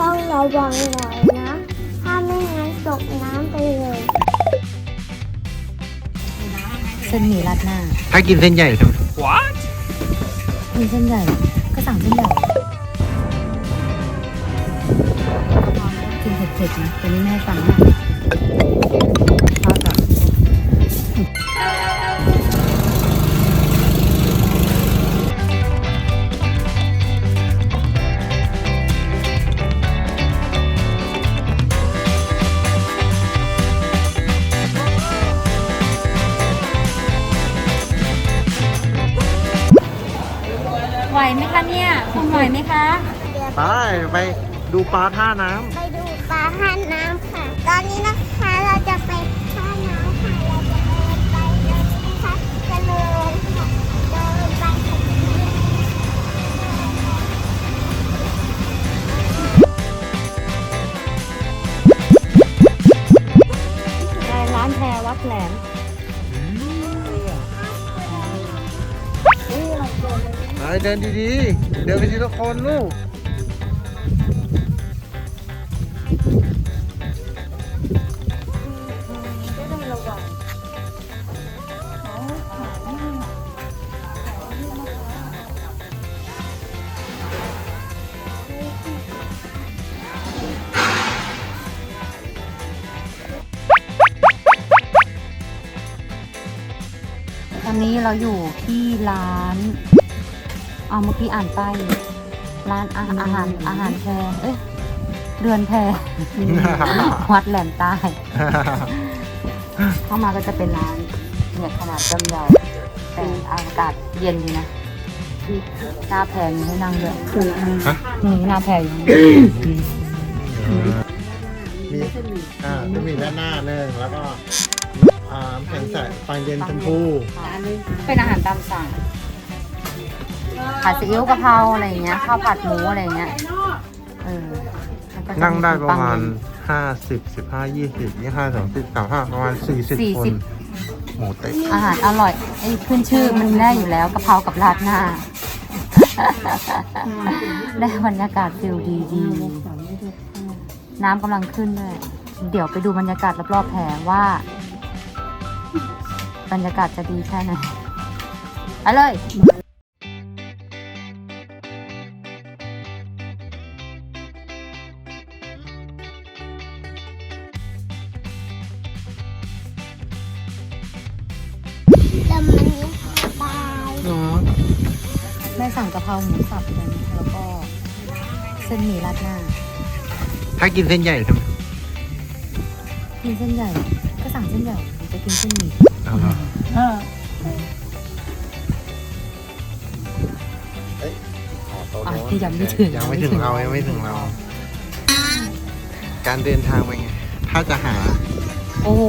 ต้องระวังหน่อยนะ ถ้าไม่งั้นตกน้ำไปเลย เส้นหมี่ราดหน้า ถ้ากินเส้นใหญ่ทำไมมีเส้นใหญ่ ก็สั่งเส้นใหญ่กินเผ็ดๆนะแต่นี่แม่สั่งนะทอดก่ คุณไหวไหมคะเดี๋ยวไปไปดูปลาท่าน้ไปดูปลาท่าน้ำค่ะ ตอนนี้นะคะเราจะไปท่าน้ำค่ะ เราจะเดินไปเลยนะคะจะเดินค่ะเดินไปค่ะได้ร้านแพรวัดแหลมำไปเเดินดีๆ เดินไปทีละคนลูกตอนนี้เราอยู่ที่ร้าน อาเมื่อกี้อ่านป้ายร้านอาอาหารอาหารแพรเอ้ยเรือนแพร วัดแหลมใต้ เข้ามาก็จะเป็นร้านเนี่ยขนาดย่อมเยาแต่อากาศเย็นดีนะหน้าแพรมีให้นั่งด้วยฮะนี่หน้าแพรอยู่มีอ่าจะมีด้านหน้าหนึ่งแล้วก็อ่าน้ำแข็งใสปังเย็นชมพูเป็นอาหารตามสั่ง ผัดซีอิ๊วกะเพราอะไรอย่างเงี้ยข้าวผัดหมูอะไรอย่างเงี้ยเออแล้วก็จนั่งได้ประมาณปังห้าสิบสิบห้ายี่สิบยี่ห้าสองสิบสามห้าประมาณสี่สิบสี่คสินบหมูเต็กอาหารอร่อยไอ้ขึ้นชื่อมันได้อยู่แล้วกะเพรากับราดหน้า ได้บรรยากาศฟิลดีดีๆน้ำกำลังขึ้นเลยเดี๋ยวไปดูบรรยากาศรอบๆแพรว่า บรรยากาศจะดีแค่ไหนไปเลย แต่มันยังสบายเนาะแม่สั่งกะเพราหมูสับกันแล้วก็เส้นหมี่ราดหน้า ถ้ากินเส้นใหญ่ทำไมกินเส้นใหญ่ ก็สั่งเส้นใหญ่หรือจะกินเส้นหมี่เอาเหรอเอออะที่ยังไม่ถึงยังไม่ถึงเรายังไม่ถึงเรา การเดินทางเป็นไง ถ้าจะหา โอ้โห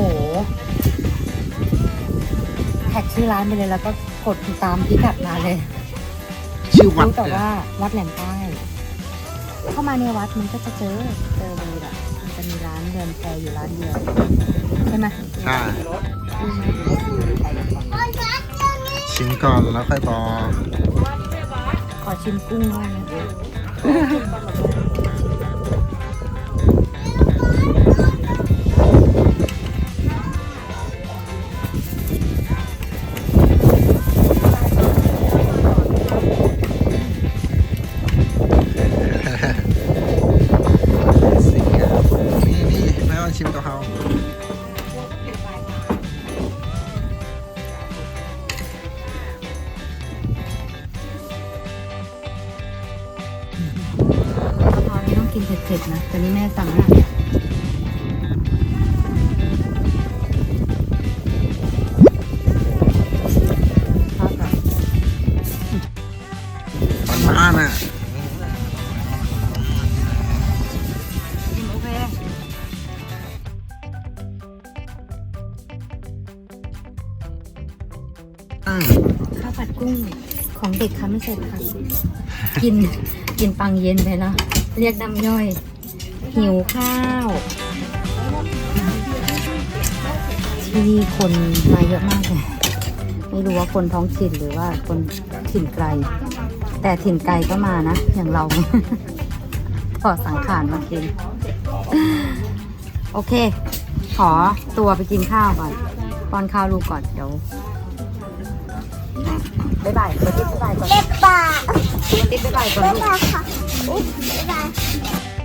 แท็ก ชื่อร้านไปเลยแล้วก็กดตามพิกัดมาเลยชื่อวัดรู้แต่เนี่ยว่าวัดแหลมใต้เข้ามาในวัดมันก็จะเจอเจอเลยอะมันจะมีร้านเดินแพรอยู่ร้านเดียวใช่ไหมใช่ชิมก่อนแล้วค่อยบอกขอชิมกุ้งด้วย กินเผ็ดๆนะ แต่นี่แม่สั่งนะทอดก่อนบ้านๆอะโอเคอืมข้าวผัดกุ้งของเด็กค่ะไม่ใช่ผักกินกินปังเย็นไปแล้ว เรียกน้ำย่อย หิวข้าวที่นี่คนมาเยอะมากเลยไม่รู้ว่าคนท้องถิ่นหรือว่าคนถิ่นไกล แต่ถิ่นไกลก็มานะ อย่างเราขอสังขารมากิน โอเค ขอตัวไปกินข้าวก่อนป้อนข้าวลูกก่อนเดี๋ยวบ๊ายบายบ๊ายบายก่อนบปากติ๊บบ๊ายบายก่อนบ๊ายลูกบายค่ะอุ๊ยบ๊า ยบาย